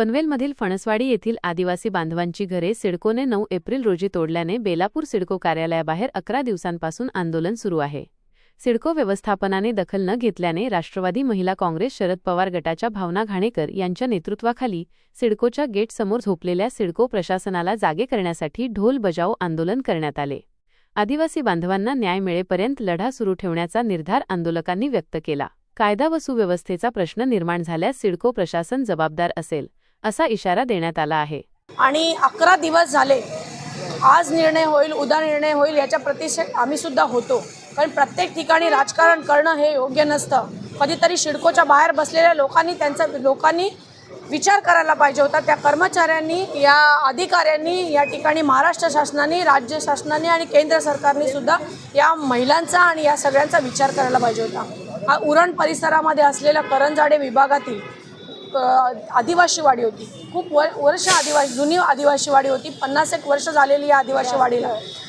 पनवेलमधील फणसवाडी येथील आदिवासी बांधवांची घरे सिडकोने नऊ एप्रिल रोजी तोडल्याने बेलापूर सिडको कार्यालयाबाहेर अकरा दिवसांपासून आंदोलन सुरू आहे. सिडको व्यवस्थापनाने दखल न घेतल्याने राष्ट्रवादी महिला काँग्रेस शरद पवार गटाच्या भावना घाणेकर यांच्या नेतृत्वाखाली सिडकोच्या गेटसमोर झोपलेल्या सिडको प्रशासनाला जागे करण्यासाठी ढोल बजाव आंदोलन करण्यात आले. आदिवासी बांधवांना न्याय मिळेपर्यंत लढा सुरू ठेवण्याचा निर्धार आंदोलकांनी व्यक्त केला. कायदा व सुव्यवस्थेचा प्रश्न निर्माण झाल्यास सिडको प्रशासन जबाबदार असेल. असा इशारा देण्यात आला आहे. आणि अकरा दिवस झाले आज निर्णय होईल उद्या निर्णय होईल याच्या प्रतिषेध आम्ही सुद्धा होतो. कारण प्रत्येक ठिकाणी राजकारण करणं हे योग्य नसतं. कधीतरी शिडकोच्या बाहेर बसलेल्या लोकांनी त्यांचा लोकांनी विचार करायला पाहिजे होता. त्या कर्मचाऱ्यांनी या अधिकाऱ्यांनी या ठिकाणी महाराष्ट्र शासनाने राज्य शासनाने आणि केंद्र सरकारने सुद्धा या महिलांचा आणि या सगळ्यांचा विचार करायला पाहिजे होता. हा उरण परिसरामध्ये असलेल्या करंजाडे विभागातील आदिवासी वाडी होती. खूप वर वर्ष आदिवासी जुनी आदिवासी वाडी होती. पन्नास एक वर्ष झालेली या आदिवासी वाडीला.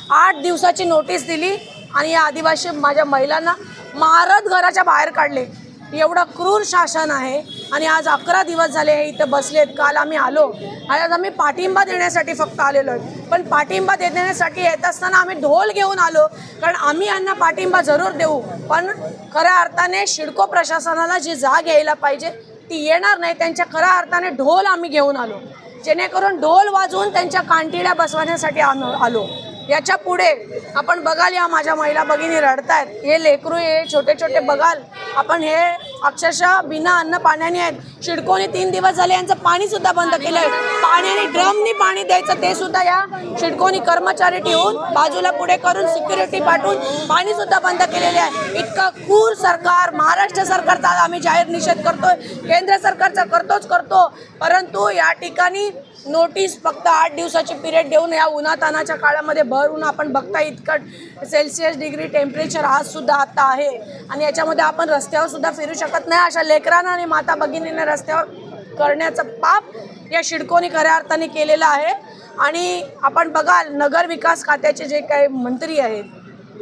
आठ दिवसाची नोटीस दिली आणि या आदिवासी माझ्या महिलांना मारत घराच्या बाहेर काढले. एवढं क्रूर शासन आहे आणि आज अकरा दिवस झाले हे इथं बसलेत. काल आम्ही आलो. आणि आज आम्ही पाठिंबा देण्यासाठी फक्त आलेलो आहे पण पाठिंबा देण्यासाठी येत असताना आम्ही ढोल घेऊन आलो. कारण आम्ही यांना पाठिंबा जरूर देऊ. पण खऱ्या अर्थाने शिडको प्रशासनाला जी जाग यायला पाहिजे ती येणार नाही त्यांच्या खऱ्या अर्थाने ढोल आम्ही घेऊन आलो. जेणेकरून ढोल वाजवून त्यांच्या कांटीला बसवण्यासाठी आण आलो. याच्यापुढे आपण बघाल या माझ्या महिला भगिनी रडतायत. हे लेकरू हे छोटे छोटे बघाल. आपण हे अक्षरशः बिना अन्न पाण्याने आहेत. शिडकोने तीन दिवस झाले यांचं पाणी सुद्धा बंद केलं आहे पाण्याने ड्रमनी पाणी द्यायचं ते सुद्धा या शिडकोनी कर्मचारी ठेवून बाजूला पुढे करून सिक्युरिटी पाठवून पाणी सुद्धा बंद केलेले आहे. इतका क्रूर सरकार महाराष्ट्र सरकारचा आम्ही जाहीर निषेध करतोय. केंद्र सरकारचा करतोच करतो. परंतु या ठिकाणी नोटीस फक्त आठ दिवसाची पिरियड देऊन या उन्हातानाच्या काळामध्ये भरून आपण बघता इतकं सेल्सिअस डिग्री टेम्परेचर आज सुद्धा आता आहे. आणि याच्यामध्ये आपण रस्त्यावर सुद्धा फिरू शकत नाही अशा लेकरांना आणि माता भगिनीने रस्त्यावर करण्याचं पाप या शिडकोनी खऱ्या अर्थाने केलेलं आहे. आणि आपण बघाल नगर विकास खात्याचे जे काही मंत्री आहेत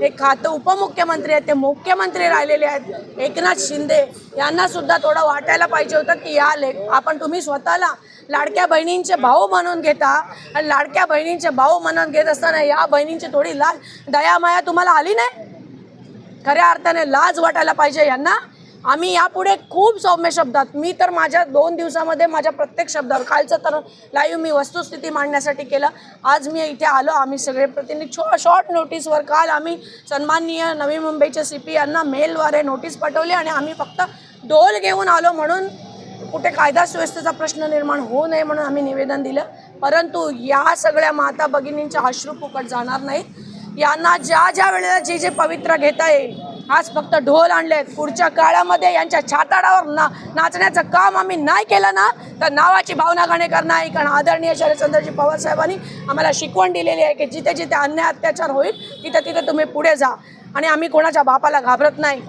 हे खातं उपमुख्यमंत्री आहेत ते मुख्यमंत्री राहिलेले आहेत. एकनाथ शिंदे यांना सुद्धा थोडं वाटायला पाहिजे होतं की या लेख आपण तुम्ही स्वतःला लाडक्या बहिणींचे भाऊ म्हणून घेता. आणि लाडक्या बहिणींचे भाऊ म्हणून घेत असताना या बहिणींची थोडी लाज दयामाया तुम्हाला आली नाही? खऱ्या अर्थाने लाज वाटायला पाहिजे यांना. आम्ही यापुढे खूप सौम्य शब्दात मी तर माझ्या दोन दिवसामध्ये माझ्या प्रत्येक शब्दावर कालचं तर लाईव्ह मी वस्तुस्थिती मांडण्यासाठी केलं. आज मी इथे आलो आम्ही सगळे प्रतिनिधी छो शॉर्ट नोटीसवर काल आम्ही सन्माननीय नवी मुंबईच्या सी पी यांना मेलद्वारे नोटीस पाठवली आणि आम्ही फक्त डोल घेऊन आलो म्हणून कुठे कायदा सुव्यवस्थेचा प्रश्न निर्माण होऊ नये म्हणून आम्ही निवेदन दिलं. परंतु या सगळ्या माता भगिनींच्या अश्रू फुकट जाणार नाहीत. यांना ज्या ज्या वेळेला जे जे पवित्र घेता येईल आज फक्त ढोल आणलेत. पुढच्या काळामध्ये यांच्या छाताडावर ना नाचण्याचं काम आम्ही नाही केलं ना तर नावाची भावना गाणेकर नाही कारण आदरणीय शरदचंद्रजी पवार साहेबांनी आम्हाला शिकवण दिलेली आहे की जिथे जिथे अन्याय अत्याचार होईल तिथे तिथे तुम्ही पुढे जा. आणि आम्ही कोणाच्या बापाला घाबरत नाही.